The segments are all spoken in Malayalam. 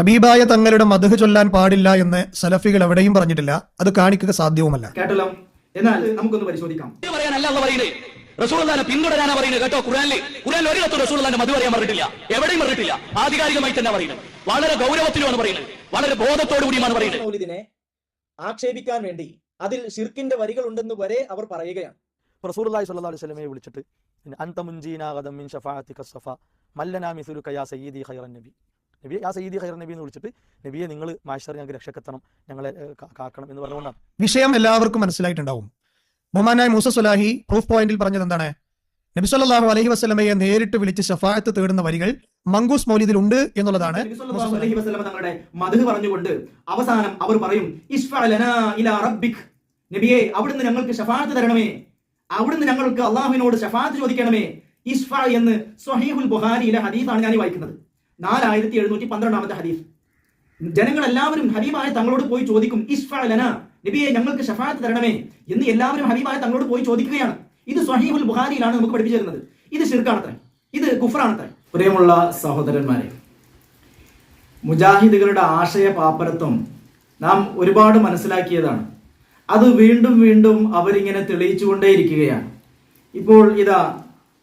ഹബീബായ തങ്ങളുടെ മധു ചൊല്ലാൻ പാടില്ല എന്ന് സലഫികൾ എവിടെയും പറഞ്ഞിട്ടില്ല. അത് കാണിക്കുക സാധ്യവുമല്ല. കേട്ടല്ലോ? എന്നാൽ നമുക്കൊന്ന് പരിശോധിക്കാം. പിന്തുടരാനാ പറയുന്നത് കേട്ടോ ഖുറാനിൽ ഖുറാനിൽ ഒരിടത്തും റസൂൽദാന്റെ മധു പറയാൻ പറഞ്ഞിട്ടില്ല. എവിടെയും പറഞ്ഞിട്ടില്ല. ആധികാരികമായി തന്നെ പറയുന്നത്. വളരെ ഗൗരവത്തിലുമാണ് പറയുന്നത്. വളരെ ബോധത്തോടു കൂടിയുമാണ് പറയുന്നത്. ആക്ഷേപിക്കാൻ വേണ്ടി അതിൽ ഷിർക്കിന്റെ വരികൾ ഉണ്ടെന്ന് വരെ അവർ പറയുകയാണ്. റസൂലുള്ളാഹി സ്വല്ലല്ലാഹു അലൈഹി വസല്ലമയെ വിളിച്ചിട്ട് മിൻ മല്ലനാ മിസുലുക യാ സയ്യിദി ഖൈറൻ നബി. നബി ആ സയ്യിദി ഹൈറ നബി എന്ന് വിളിച്ചിട്ട് നബിയെ നിങ്ങൾ മാഷർ ഞങ്ങൾക്ക് രക്ഷക്കെത്തണം ഞങ്ങളെ കാക്കണം എന്ന് പറഞ്ഞുകൊണ്ടാണ്. വിഷയം എല്ലാവർക്കും മനസ്സിലായിട്ടുണ്ടാവും. ബഹുമാനായ മൂസ സുലാഹി പ്രൂഫ് പോയിന്റിൽ പറഞ്ഞത് എന്താണ്? നബി സല്ലല്ലാഹു അലൈഹി വസല്ലമയെ നേരിട്ട് വിളിച്ച് ഷഫായത്ത് തേടുന്ന വരികൾ മങ്കൂസ് മൗലിദിൽ ഉണ്ട് എന്നുള്ളതാണ് അലൈഹി വസല്ലമ തങ്ങളുടെ മധു പറഞ്ഞുകൊണ്ട് അവസാനം അവർ പറയും ഇലാ റബ്ബിക്. നബിയെ അവിടുന്ന് ഞങ്ങൾക്ക് ഷഫാഅത്ത് തരണമേ. അവിടുന്ന് ഞങ്ങൾക്ക് അള്ളാഹുവിനോട് ഷഫാഅത്ത് ചോദിക്കണമേ. ഇസ്ഫ എന്ന് സ്വഹീഹുൽ ബുഹാരിയിലെ ഹദീസാണ് ഞാൻ വായിക്കുന്നത്. നാലായിരത്തി എഴുന്നൂറ്റി പന്ത്രണ്ടാമത്തെ ഹദീഫ് ജനങ്ങൾ എല്ലാവരും ഹബീബായ തങ്ങളോട് പോയി ചോദിക്കും ഇസ്ഫലന നബിയെ ഞങ്ങൾക്ക് ഷഫാത്ത് തരണമേ എന്ന് എല്ലാവരും ഹബീബായ തങ്ങളോട് പോയി ചോദിക്കുകയാണ്. ഇത് സ്വഹീഹുൽ ബുഹാരിയിലാണ് നമുക്ക് പഠിപ്പിച്ചു തരുന്നത് ഇത് ഷിർക്കാണത്രേ ഇത് കുഫറാണത്രേ പ്രിയമുള്ള സഹോദരന്മാരെ മുജാഹിദുകളുടെ ആശയ പാപ്പരത്വം നാം ഒരുപാട് മനസ്സിലാക്കിയതാണ്. അത് വീണ്ടും വീണ്ടും അവരിങ്ങനെ തെളിയിച്ചുകൊണ്ടേയിരിക്കുകയാണ്. ഇപ്പോൾ ഇതാ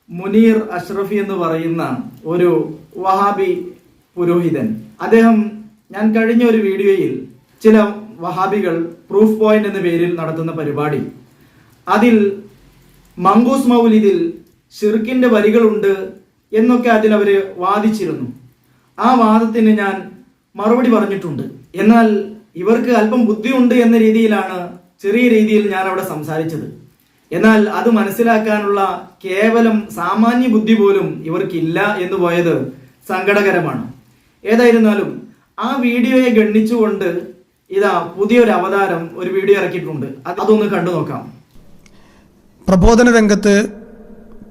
മുനീർ അഷ്റഫി എന്ന് പറയുന്ന ഒരു വഹാബി പുരോഹിതൻ. അദ്ദേഹം ഞാൻ കഴിഞ്ഞ ഒരു വീഡിയോയിൽ ചില വഹാബികൾ പ്രൂഫ് പോയിന്റ് എന്ന പേരിൽ നടത്തുന്ന പരിപാടി. അതിൽ മങ്കൂസ് മൗലിദിൽ ഷിർക്കിന്റെ വരികളുണ്ട് എന്നൊക്കെ അതിൽ അവർ വാദിച്ചിരുന്നു. ആ വാദത്തിന് ഞാൻ മറുപടി പറഞ്ഞിട്ടുണ്ട്. എന്നാൽ ഇവർക്ക് അല്പം ബുദ്ധിയുണ്ട് എന്ന രീതിയിലാണ് ചെറിയ രീതിയിൽ ഞാൻ അവിടെ സംസാരിച്ചത്. എന്നാൽ അത് മനസ്സിലാക്കാനുള്ള കേവലം സാമാന്യ ബുദ്ധി പോലും ഇവർക്കില്ല എന്ന് പോയത് സങ്കടകരമാണ്. ഏതായിരുന്നാലും ആ വീഡിയോയെ ഗണ്ണിച്ചുകൊണ്ട് ഇതാ പുതിയൊരു അവതാരം ഒരു വീഡിയോ ഇറക്കിയിട്ടുണ്ട്. അത് അതൊന്ന് കണ്ടു നോക്കാം. പ്രബോധന രംഗത്ത്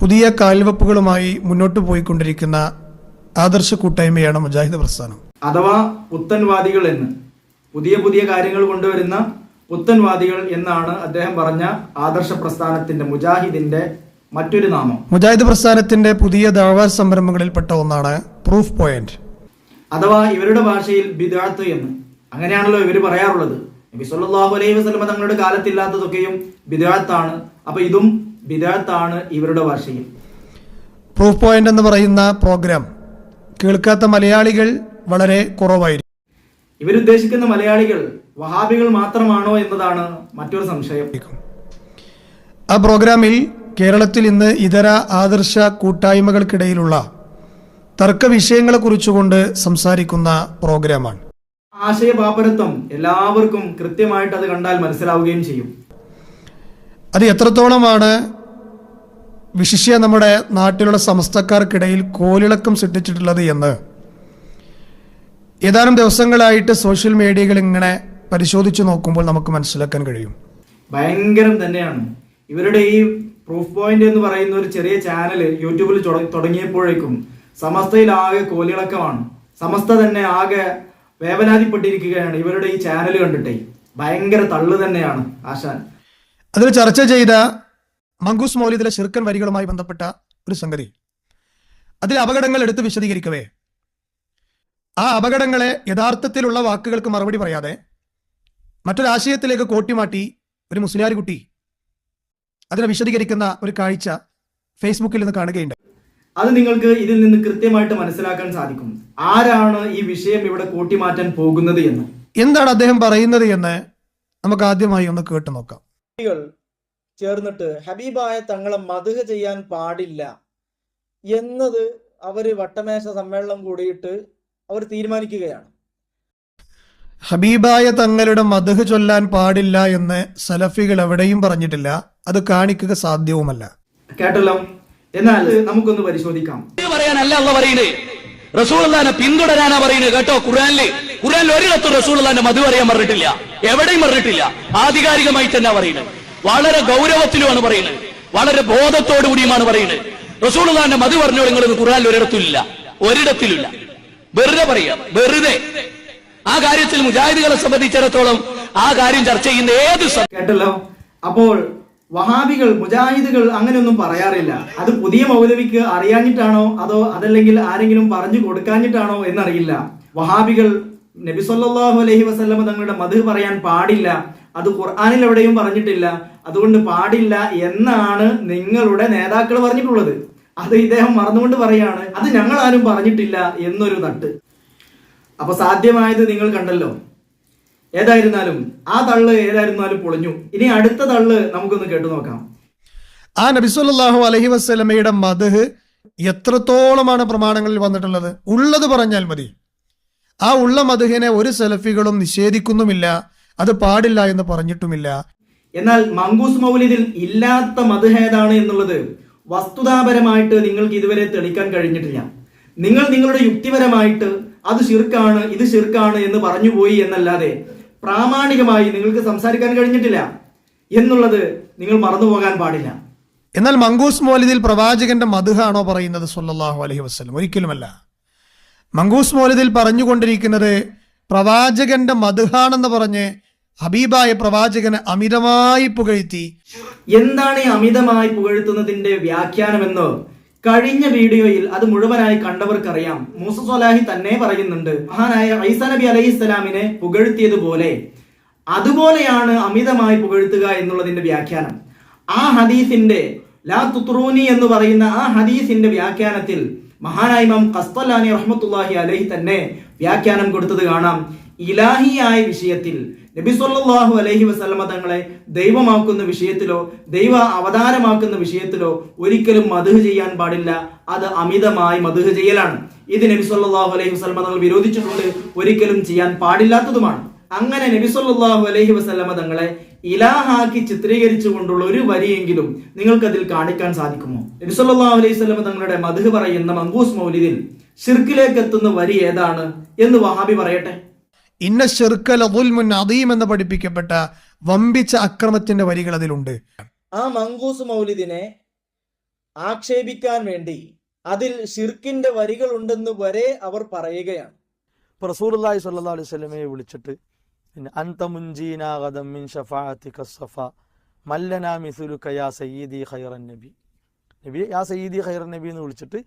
പുതിയ കാൽവെപ്പുകളുമായി മുന്നോട്ട് പോയിക്കൊണ്ടിരിക്കുന്ന ആദർശ കൂട്ടായ്മയാണ് മുജാഹിദ് പ്രസ്ഥാനം. അഥവാ പുത്തൻവാദികൾ എന്ന്. പുതിയ പുതിയ കാര്യങ്ങൾ കൊണ്ടുവരുന്ന പുത്തൻവാദികൾ എന്നാണ് അദ്ദേഹം പറഞ്ഞ ആദർശ പ്രസ്ഥാനത്തിന്റെ മുജാഹിദിന്റെ മറ്റൊരു നാമം. മുജാഹിദ് പ്രസ്ഥാനത്തിന്റെ പുതിയ ദാവാ സംരംഭങ്ങളിൽപ്പെട്ട ഒന്നാണ് പ്രൂഫ് പോയിന്റ് അഥവാ ഇവരുടെ ഭാഷയിൽ ബിദാത്ത് എന്ന്. അങ്ങനെയാണല്ലോ ഇവർ പറയാറുള്ളത്. നബി സല്ലല്ലാഹു അലൈഹി വസല്ലമ തങ്ങളുടെ കാലത്തില്ലാത്തതൊക്കെയും ബിദാത്താണ് അപ്പൊ ഇതും ബിദാത്താണ് ഇവരുടെ ഭാഷയിൽ. പ്രൂഫ് പോയിന്റ് എന്ന് പറയുന്ന പ്രോഗ്രാം കേൾക്കാത്ത മലയാളികൾ വളരെ കുറവായിരിക്കും. ഇവരുദ്ദേശിക്കുന്ന മലയാളികൾ വഹാബികൾ മാത്രമാണോ എന്നതാണ് മറ്റൊരു സംശയം. ആ പ്രോഗ്രാമിൽ കേരളത്തിൽ ഇന്ന് ഇതര ആദർശ കൂട്ടായ്മകൾക്കിടയിലുള്ള തർക്ക വിഷയങ്ങളെ കുറിച്ചുകൊണ്ട് സംസാരിക്കുന്ന പ്രോഗ്രാമാണ്. ആശയപാപരത്വം എല്ലാവർക്കും കൃത്യമായിട്ട് അത് കണ്ടാൽ മനസ്സിലാവുകയും ചെയ്യും. അത് എത്രത്തോളമാണ്? വിശിഷ്യ നമ്മുടെ നാട്ടിലുള്ള സമസ്തക്കാർക്കിടയിൽ കോലിളക്കം സൃഷ്ടിച്ചിട്ടുള്ളത് എന്ന്. ഏതാനും ദിവസങ്ങളായിട്ട് സോഷ്യൽ മീഡിയകൾ ഇങ്ങനെ പരിശോധിച്ച് നോക്കുമ്പോൾ നമുക്ക് മനസ്സിലാക്കാൻ കഴിയും. ഭയങ്കരം തന്നെയാണ്. ഇവരുടെ ഈ പ്രൂഫ് പോയിന്റ് എന്ന് പറയുന്ന ഒരു ചെറിയ ചാനൽ യൂട്യൂബിൽ തുടങ്ങിയപ്പോഴേക്കും സമസ്തയിൽ ആകെ കോലിളക്കമാണ്. സമസ്ത തന്നെ ആകെ വേവലാതിപ്പെട്ടിരിക്കുകയാണ്. ഇവരുടെ ഈ ചാനൽ കണ്ടിട്ടേ. ഭയങ്കര തള്ളു തന്നെയാണ് ആശാൻ. അതിൽ ചർച്ച ചെയ്ത മങ്കൂസ് മൗലിദിലെ ശിർക്കൻ വരികളുമായി ബന്ധപ്പെട്ട ഒരു സംഗതി. അതിൽ അപകടങ്ങൾ എടുത്ത് വിശദീകരിക്കവേ. ആ അപകടങ്ങളെ യഥാർത്ഥത്തിലുള്ള വാക്കുകൾക്ക് മറുപടി പറയാതെ മറ്റൊരാശയത്തിലേക്ക് കോട്ടിമാട്ടി ഒരു മുസ്ലിയാരി കുട്ടി. അതിനെ വിശദീകരിക്കുന്ന ഒരു കാഴ്ച ഫേസ്ബുക്കിൽ നിന്ന് കാണുകയുണ്ട് അത് നിങ്ങൾക്ക് ഇതിൽ നിന്ന് കൃത്യമായിട്ട് മനസ്സിലാക്കാൻ സാധിക്കും. ആരാണ് ഈ വിഷയം ഇവിടെ കൂട്ടിമാറ്റാൻ പോകുന്നത് എന്ന്? എന്താണ് അദ്ദേഹം പറയുന്നത് എന്ന് നമുക്ക് ആദ്യമായി ഒന്ന് കേട്ടു നോക്കാം. ചേർന്നിട്ട് ഹബീബായ തങ്ങളെ മധുഹ ചെയ്യാൻ പാടില്ല എന്നത് അവർ വട്ടമേശ സമ്മേളനം കൂടിയിട്ട് അവർ തീരുമാനിക്കുകയാണ്. ഹബീബായ തങ്ങളുടെ മധുഹ് ചൊല്ലാൻ പാടില്ല എന്ന് സലഫികൾ എവിടെയും പറഞ്ഞിട്ടില്ല. അത് കാണിക്കുക സാധ്യവുമല്ല. കേട്ടല്ലോ. എന്നാൽ നമുക്കൊന്ന് പരിശോധിക്കാം. പറയാനല്ല അല്ല പറയുന്നത്. റസൂൽദാനെ പിന്തുടരാനാ പറയുന്നത് കേട്ടോ ഖുറാനിൽ ഖുറാനിൽ ഒരിടത്തും റസൂൽദാന്റെ മധു പറയാൻ പറഞ്ഞിട്ടില്ല. എവിടെയും പറഞ്ഞിട്ടില്ല. ആധികാരികമായി തന്നെ പറയുന്നത്. വളരെ ഗൗരവത്തിലുമാണ് പറയുന്നത്. വളരെ ബോധത്തോടു കൂടിയുമാണ് പറയുന്നത്. റസൂൽദാന്റെ മധു പറഞ്ഞു നിങ്ങൾ ഖുറാനിൽ ഒരിടത്തുമില്ല. ഒരിടത്തിലില്ല വെറുതെ പറയാം. വെറുതെ. ആ കാര്യത്തിൽ മുജാഹിദുകളെ സംബന്ധിച്ചിടത്തോളം ആ കാര്യം ചർച്ച ചെയ്യുന്ന ഏത് കേട്ടല്ലോ? അപ്പോൾ വഹാബികൾ മുജാഹിദുകൾ അങ്ങനെയൊന്നും പറയാറില്ല. അത് പുതിയ മൗലവിക്ക് അറിയാഞ്ഞിട്ടാണോ? അതോ അതല്ലെങ്കിൽ ആരെങ്കിലും പറഞ്ഞു കൊടുക്കാഞ്ഞിട്ടാണോ എന്നറിയില്ല. വഹാബികൾ നബി സല്ലല്ലാഹു അലൈഹി വസല്ലമ തങ്ങളുടെ മധു പറയാൻ പാടില്ല. അത് ഖുർആനിൽ എവിടെയും പറഞ്ഞിട്ടില്ല. അതുകൊണ്ട് പാടില്ല എന്നാണ് നിങ്ങളുടെ നേതാക്കൾ പറഞ്ഞിട്ടുള്ളത്. അത് ഇദ്ദേഹം മറന്നുകൊണ്ട് പറയാണ് അത് ഞങ്ങൾ ആരും പറഞ്ഞിട്ടില്ല എന്നൊരു തട്ട്. അപ്പൊ സാധ്യമായത് നിങ്ങൾ കണ്ടല്ലോ. ഏതായിരുന്നാലും ആ തള്ള് ഏതായിരുന്നാലും പൊളിഞ്ഞു. ഇനി അടുത്ത തള്ള് നമുക്കൊന്ന് കേട്ടു നോക്കാം. ആ നബിസ്വല്ലാഹു അലഹി വസ്ലമയുടെ മതഹ് എത്രത്തോളമാണ് പ്രമാണങ്ങളിൽ വന്നിട്ടുള്ളത്? ഉള്ളത് പറഞ്ഞാൽ മതി. ആ ഉള്ള മധുഹിനെ ഒരു സെലഫികളും നിഷേധിക്കുന്നുമില്ല. അത് പാടില്ല എന്ന് പറഞ്ഞിട്ടുമില്ല. എന്നാൽ മങ്കൂസ് മൗലിദിൽ ഇല്ലാത്ത മധുഹേതാണ് എന്നുള്ളത് വസ്തുതാപരമായിട്ട് നിങ്ങൾക്ക് ഇതുവരെ തെളിക്കാൻ കഴിഞ്ഞിട്ടില്ല. നിങ്ങൾ നിങ്ങളുടെ യുക്തിപരമായിട്ട് അത് ശിർക്കാണ് ഇത് ശിർക്കാണ് എന്ന് പറഞ്ഞു പോയി എന്നല്ലാതെ പ്രാമാണികമായി നിങ്ങൾക്ക് സംസാരിക്കാൻ കഴിഞ്ഞിട്ടില്ല എന്നുള്ളത് നിങ്ങൾ മറന്നു പോകാൻ പാടില്ല. എന്നാൽ മങ്കൂസ് മോലിദിൽ പ്രവാചകന്റെ മധുഹാണോ പറയുന്നത് സല്ലല്ലാഹു അലഹി വസ്ലം ഒരിക്കലുമല്ല. മങ്കൂസ് മോലിദിൽ പറഞ്ഞുകൊണ്ടിരിക്കുന്നത് പ്രവാചകന്റെ മധുഹാണെന്ന് പറഞ്ഞ് ഹബീബായ പ്രവാചകനെ അമിതമായി പുകഴ്ത്തി. എന്താണ് ഈ അമിതമായി പുകഴ്ത്തുന്നതിന്റെ വ്യാഖ്യാനമെന്ന് കഴിഞ്ഞ വീഡിയോയിൽ അത് മുഴുവനായി കണ്ടവർക്കറിയാം. മൂസ സൊലാഹി തന്നെ പറയുന്നുണ്ട് മഹാനായ ഐസ നബി അലൈഹി സ്വലാമിനെ പുകഴ്ത്തിയതുപോലെ അതുപോലെയാണ് അമിതമായി പുകഴ്ത്തുക എന്നുള്ളതിന്റെ വ്യാഖ്യാനം. ആ ഹദീസിന്റെ ലാ തുത്രൂനി എന്ന് പറയുന്ന ആ ഹദീസിന്റെ വ്യാഖ്യാനത്തിൽ മഹാനായ കസ്തലാനി റഹ്മത്തുല്ലാഹി അലൈഹി തന്നെ വ്യാഖ്യാനം കൊടുത്തത് കാണാം. ഇലാഹിയായ വിഷയത്തിൽ നബി സല്ലല്ലാഹു അലൈഹി വസല്ലമ തങ്ങളെ ദൈവമാക്കുന്ന വിഷയത്തിലോ ദൈവ അവതാരമാക്കുന്ന വിഷയത്തിലോ ഒരിക്കലും മധുഹ് ചെയ്യാൻ പാടില്ല. അത് അമിതമായി മധുഹ് ചെയ്യലാണ്. ഇത് നബി സല്ലല്ലാഹു അലൈഹി വസല്ലമ തങ്ങൾ വിരോധിച്ചിട്ടുണ്ട് ഒരിക്കലും ചെയ്യാൻ പാടില്ലാത്തതുമാണ്. അങ്ങനെ നബി സല്ലല്ലാഹു അലൈഹി വസല്ലമ തങ്ങളെ ഇലാഹാക്കി ചിത്രീകരിച്ചു കൊണ്ടുള്ള ഒരു വരിയെങ്കിലും നിങ്ങൾക്ക് അതിൽ കാണിക്കാൻ സാധിക്കുമോ? നബി സല്ലല്ലാഹു അലൈഹി വസല്ലമ തങ്ങളുടെ മധുഹ് പറയുന്ന മങ്കൂസ് മൗലിദിൽ ഷിർക്കിലേക്ക് എത്തുന്ന വരി ഏതാണ്? എന്ന് വഹാബി പറയട്ടെ. ഇന്ന ഷെർക്കൽ അതുൽമുൻ അദീം എന്ന് പഠിപ്പിക്കപ്പെട്ട വമ്പിച്ച അക്രമത്തിന്റെ വരികൾ അതിലുണ്ട്. ആ മങ്കൂസ് മൗലിദിനെ ആക്ഷേപിക്കാൻ വേണ്ടി അതിൽ ഷിർക്കിന്റെ വരികൾ ഉണ്ടെന്ന് വരെ അവർ പറയുകയാണ്. ഇപ്പോൾ റസൂലുള്ളാഹി സ്വല്ലല്ലാഹു അലൈഹി സ്വലമയെ വിളിച്ചിട്ട് പിന്നെ അൻത മുൻജീനാ ഗദം മിൻ ഷഫാഅത്തിക സഫ മല്ലനാ മിസുലുക യാ സയ്യിദി ഖൈറൻ നബി. നബി യാ സയ്യിദി ഖൈറൻ നബി എന്ന് വിളിച്ചിട്ട്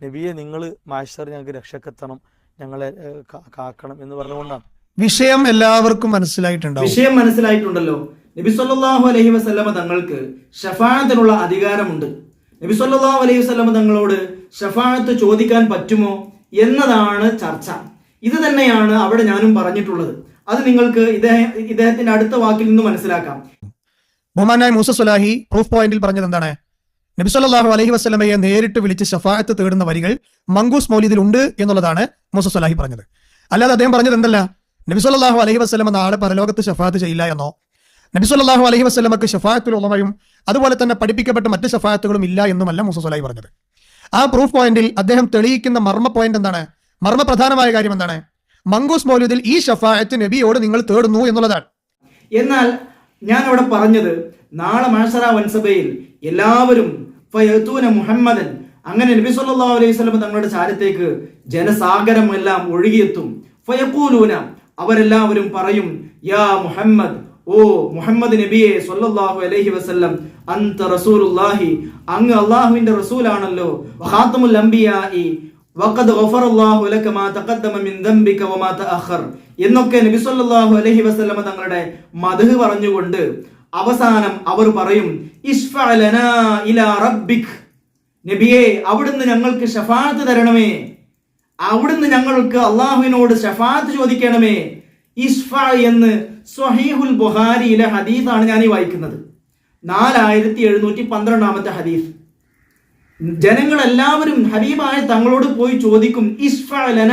നബിയെ നിങ്ങൾ മാഷർ ഞങ്ങൾക്ക് രക്ഷക്കെത്തണം ഞങ്ങളെ കാക്കണം എന്ന് പറഞ്ഞുകൊണ്ടാണ്. വിഷയം എല്ലാവർക്കും മനസ്സിലായിട്ടുണ്ടാവും. വിഷയം മനസ്സിലായിട്ടുണ്ടല്ലോ. നബി സല്ലല്ലാഹു അലൈഹി വസല്ലമ തങ്ങൾക്ക് ഷഫാഅത്തിനുള്ള അധികാരമുണ്ട്. നബി സല്ലല്ലാഹു അലൈഹി വസല്ലമ തങ്ങളോട് ഷഫാഅത്ത് ചോദിക്കാൻ പറ്റുമോ എന്നതാണ് ചർച്ച. ഇത് തന്നെയാണ് അവിടെ ഞാനും പറഞ്ഞിട്ടുള്ളത്. അത് നിങ്ങൾക്ക് ഇദ്ദേഹം ഇദ്ദേഹത്തിന്റെ അടുത്ത വാക്കിൽ നിന്ന് മനസ്സിലാക്കാം. ബഹുമാനായ മൂസ സുലാഹി പ്രൂഫ് പോയിന്റിൽ പറഞ്ഞത് എന്താണ്? നബി സല്ലല്ലാഹു അലൈഹി വസല്ലമയെ നേരിട്ട് വിളിച്ച് ഷഫായത്ത് തേടുന്ന വരികൾ മങ്കൂസ് മൗലിദിൽ ഉണ്ട് എന്നുള്ളതാണ് മൂസ സുലാഹി പറഞ്ഞത്. അല്ലാതെ അദ്ദേഹം പറഞ്ഞത് എന്തല്ല? നബി അലഹി വസല്ലമ നാളെ പരലോകത്ത് ഷഫാത്ത് ചെയ്യില്ല എന്നോ? നബി സല്ലല്ലാഹു അലൈഹി വസല്ലമക്ക് ഷഫായത്തിൽ ഉള്ളവയും അതുപോലെ തന്നെ പഠിപ്പിക്കപ്പെട്ട മറ്റ് ഷഫായത്തുകളും ഇല്ല എന്നുമല്ല മൂസ സുലാഹി പറഞ്ഞത്. ആ പ്രൂഫ് പോയിന്റിൽ അദ്ദേഹം തെളിയിക്കുന്ന മർമ്മ പോയിന്റ് എന്താണ്? മർമ്മ പ്രധാനമായ കാര്യം എന്താണ്? മങ്കൂസ് മൗലിദിൽ ഈ ഷഫായത്ത് നബിയോട് നിങ്ങൾ തേടുന്നു എന്നുള്ളതാണ്. എന്നാൽ ഞാൻ അവിടെ പറഞ്ഞത് നാളെ മാഷറ വൻസഭയിൽ എല്ലാവരും മുഹമ്മദൻ അങ്ങനെ നബി സല്ലല്ലാഹു അലൈഹി സ്വലം തങ്ങളുടെ ചാരത്തേക്ക് ജനസാഗരമെല്ലാം ഒഴുകിയെത്തും. അവരെല്ലാവരും പറയും യാ മുഹമ്മദ് ഓ മുഹമ്മദ് നബിയെ സല്ലല്ലാഹു അലൈഹി വസല്ലം അന്ത റസൂലുള്ളാഹി അങ്ങ് അള്ളാഹുവിന്റെ റസൂലാണല്ലോ വഖാതമുൽ അംബിയാഇ വഖദ് ഗഫറല്ലാഹു ലക മാ തഖദ്ദമ മിൻ ദംബിക വമാ തഅഖർ എന്നൊക്കെ നബി സല്ലല്ലാഹു അലൈഹി വസല്ലമ തങ്ങളുടെ മദ്ഹ് പറഞ്ഞുകൊണ്ട് അവസാനം അവർ പറയും ഇശ്ഫഅ ലനാ ഇലാ റബ്ബിക് നബിയേ അവിടുന്ന് ഞങ്ങൾക്ക് ഷഫാഅത്ത് തരണമേ. അവിടുന്ന് ഞങ്ങൾക്ക് അള്ളാഹുവിനോട് ഷഫാത്ത് ചോദിക്കണമേ. ഇഷ്ഫ എന്ന് സ്വഹീഹുൽ ബുഹാരിയിലെ ഹദീഫാണ് ഞാൻ ഈ വായിക്കുന്നത്. നാലായിരത്തി എഴുന്നൂറ്റി പന്ത്രണ്ടാമത്തെ ഹദീഫ് ജനങ്ങളെല്ലാവരും ഹബീബായ തങ്ങളോട് പോയി ചോദിക്കും ഇസ്ഫലന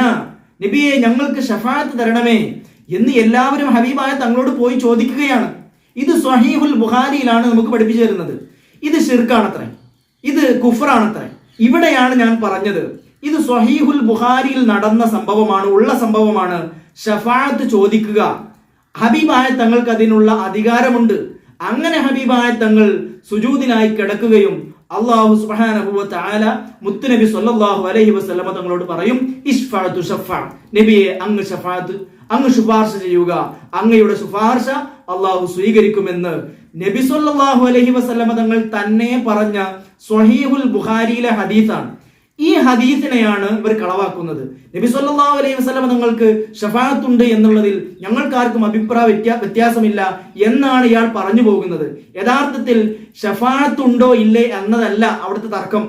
നബിയെ ഞങ്ങൾക്ക് ഷഫാത്ത് തരണമേ എന്ന് എല്ലാവരും ഹബീബായ തങ്ങളോട് പോയി ചോദിക്കുകയാണ്. ഇത് സ്വഹീഹുൽ ബുഹാരിയിലാണ് നമുക്ക് പഠിപ്പിച്ചു തരുന്നത്. ഇത് ഷിർക്കാണത്രേ ഇത് കുഫറാണത്രേ. ഇവിടെയാണ് ഞാൻ പറഞ്ഞത്. ഇത് സ്വഹീഹുൽ ബുഹാരിയിൽ നടന്ന സംഭവമാണ് ഉള്ള സംഭവമാണ്. ഷഫാത്ത് ചോദിക്കുക. ഹബീബായ തങ്ങൾക്ക് അതിനുള്ള അധികാരമുണ്ട്. അങ്ങനെ ഹബീബായ തങ്ങൾ സുജൂദിനായി കിടക്കുകയും അള്ളാഹു സുബ്ഹാനഹു വ തആല മുത്തുനബി സൊല്ലാഹു അലഹി വസ്ലമ തങ്ങളോട് പറയും ഇഷ്ഫാത്തു ഷഫാ. നബിയെ അങ്ങ് ഷഫാത്ത് അങ്ങ് ശുപാർശ ചെയ്യുക. അങ്ങയുടെ ശുപാർശ അള്ളാഹു സ്വീകരിക്കുമെന്ന് നബി സൊല്ലാഹു അലൈഹി വസല്ലമ തങ്ങൾ തന്നെ പറഞ്ഞ സ്വഹീഹുൽ ബുഹാരിയിലെ ഹദീസാണ്. ഈ ഹദീസിനെയാണ് ഇവർ കളവാക്കുന്നത്. നബി സല്ലല്ലാഹു അലൈഹി വസല്ലം നിങ്ങൾക്ക് ഷഫാത്തുണ്ട് എന്നുള്ളതിൽ ഞങ്ങൾക്കാർക്കും അഭിപ്രായ വ്യത്യാ വ്യത്യാസമില്ല എന്നാണ് ഇയാൾ പറഞ്ഞു പോകുന്നത്. യഥാർത്ഥത്തിൽ ഷഫാത്തുണ്ടോ ഇല്ലേ എന്നതല്ല അവിടുത്തെ തർക്കം.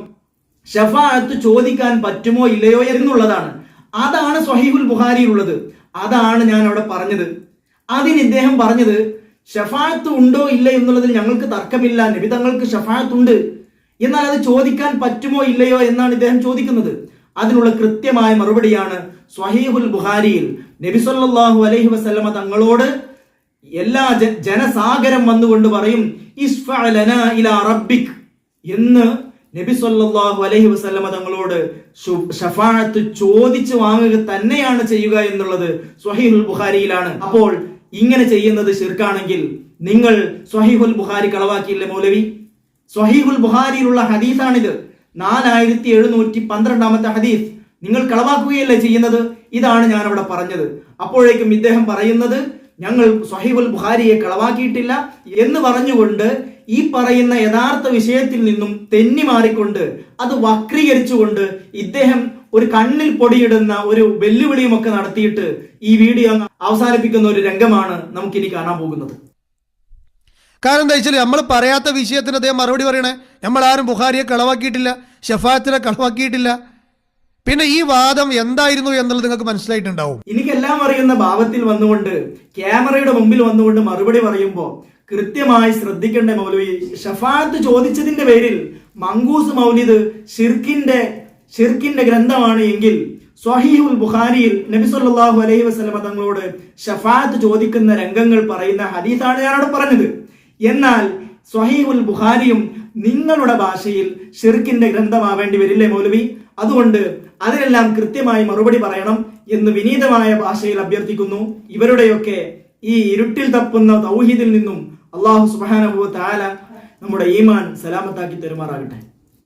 ഷഫാത്ത് ചോദിക്കാൻ പറ്റുമോ ഇല്ലയോ എന്നുള്ളതാണ്. അതാണ് സ്വഹീഹുൽ ബുഖാരിയിലുള്ളത്. അതാണ് ഞാൻ അവിടെ പറഞ്ഞത്. അതിന് ഇദ്ദേഹം പറഞ്ഞത് ഷഫാത്ത് ഉണ്ടോ ഇല്ല എന്നുള്ളതിൽ ഞങ്ങൾക്ക് തർക്കമില്ല. നബി തങ്ങൾക്ക് ഷഫാഅത്ത് ഉണ്ട് എന്നാൽ അത് ചോദിക്കാൻ പറ്റുമോ ഇല്ലയോ എന്നാണ് ഇദ്ദേഹം ചോദിക്കുന്നത്. അതിനുള്ള കൃത്യമായ മറുപടിയാണ് സ്വഹീഹുൽ ബുഹാരിയിൽ നബി സല്ലല്ലാഹു അലൈഹി വസല്ലമ തങ്ങളോട് എല്ലാ ജനസാഗരം വന്നുകൊണ്ട് പറയും എന്ന് നബി സല്ലല്ലാഹു അലൈഹി വസല്ലമ തങ്ങളോട് ഷഫാഴത്ത് ചോദിച്ചു വാങ്ങുക തന്നെയാണ് ചെയ്യുക എന്നുള്ളത് സ്വഹീഹുൽ ബുഖാരിയിലാണ്. അപ്പോൾ ഇങ്ങനെ ചെയ്യുന്നത് ശിർക്കാണെങ്കിൽ നിങ്ങൾ സ്വഹീഹുൽ ബുഖാരി കളവാക്കിയില്ലേ മൗലവി? സ്വഹീഹുൽ ബുഹാരിയിലുള്ള ഹദീസാണിത്. നാലായിരത്തി എഴുന്നൂറ്റി പന്ത്രണ്ടാമത്തെ ഹദീസ്. നിങ്ങൾ കളവാക്കുകയല്ലേ ചെയ്യുന്നത്? ഇതാണ് ഞാൻ അവിടെ പറഞ്ഞത്. അപ്പോഴേക്കും ഇദ്ദേഹം പറയുന്നത് ഞങ്ങൾ സ്വഹീബുൽ ബുഖാരിയെ കളവാക്കിയിട്ടില്ല എന്ന് പറഞ്ഞുകൊണ്ട് ഈ പറയുന്ന യഥാർത്ഥ വിഷയത്തിൽ നിന്നും തെന്നി മാറിക്കൊണ്ട് അത് വക്രീകരിച്ചുകൊണ്ട് ഇദ്ദേഹം ഒരു കണ്ണിൽ പൊടിയിടുന്ന ഒരു വെല്ലുവിളിയുമൊക്കെ നടത്തിയിട്ട് ഈ വീഡിയോ അവസാനിപ്പിക്കുന്ന ഒരു രംഗമാണ് നമുക്കിനി കാണാൻ പോകുന്നത്. കാരണം എന്താ വെച്ചാൽ നമ്മൾ പറയാത്ത വിഷയത്തിന് അദ്ദേഹം മറുപടി പറയണേ. നമ്മളാരും ബുഹാരിയെ കളവാക്കിയിട്ടില്ല ഷഫാത്തിനെ കളവാക്കിയിട്ടില്ല. പിന്നെ ഈ വാദം എന്തായിരുന്നു എന്നുള്ളത് നിങ്ങൾക്ക് മനസ്സിലായിട്ടുണ്ടാവും. എനിക്കെല്ലാം അറിയുന്ന ഭാവത്തിൽ വന്നുകൊണ്ട് ക്യാമറയുടെ മുമ്പിൽ വന്നുകൊണ്ട് മറുപടി പറയുമ്പോൾ കൃത്യമായി ശ്രദ്ധിക്കേണ്ട മൗലവി. ഷഫാത്ത് ചോദിച്ചതിന്റെ പേരിൽ മങ്കൂസ് മൗലിദ് ഷിർക്കിന്റെ ഷിർക്കിന്റെ ഗ്രന്ഥമാണ് എങ്കിൽ സ്വഹീഹുൽ ബുഖാരിയിൽ നബി സല്ലല്ലാഹു അലൈഹി വസല്ലമ തങ്ങളോട് ഷഫാത്ത് ചോദിക്കുന്ന രംഗങ്ങൾ പറയുന്ന ഹദീസാണ് ഞാനവിടെ പറഞ്ഞത്. എന്നാൽ സ്വഹീഹുൽ ബുഖാരിയും നിങ്ങളുടെ ഭാഷയിൽ ഷിർക്കിന്റെ ഗ്രന്ഥമാവേണ്ടി വരില്ലേ മൗലവി? അതുകൊണ്ട് അതിനെല്ലാം കൃത്യമായി മറുപടി പറയണം എന്ന് വിനീതമായ ഭാഷയിൽ അഭ്യർത്ഥിക്കുന്നു. ഇവരുടെയൊക്കെ ഈ ഇരുട്ടിൽ തപ്പുന്ന തൗഹീദിൽ നിന്നും അള്ളാഹു സുബ്ഹാനഹു വ തആല നമ്മുടെ ഈമാൻ സലാമത്താക്കി തെരുമാറാകട്ടെ.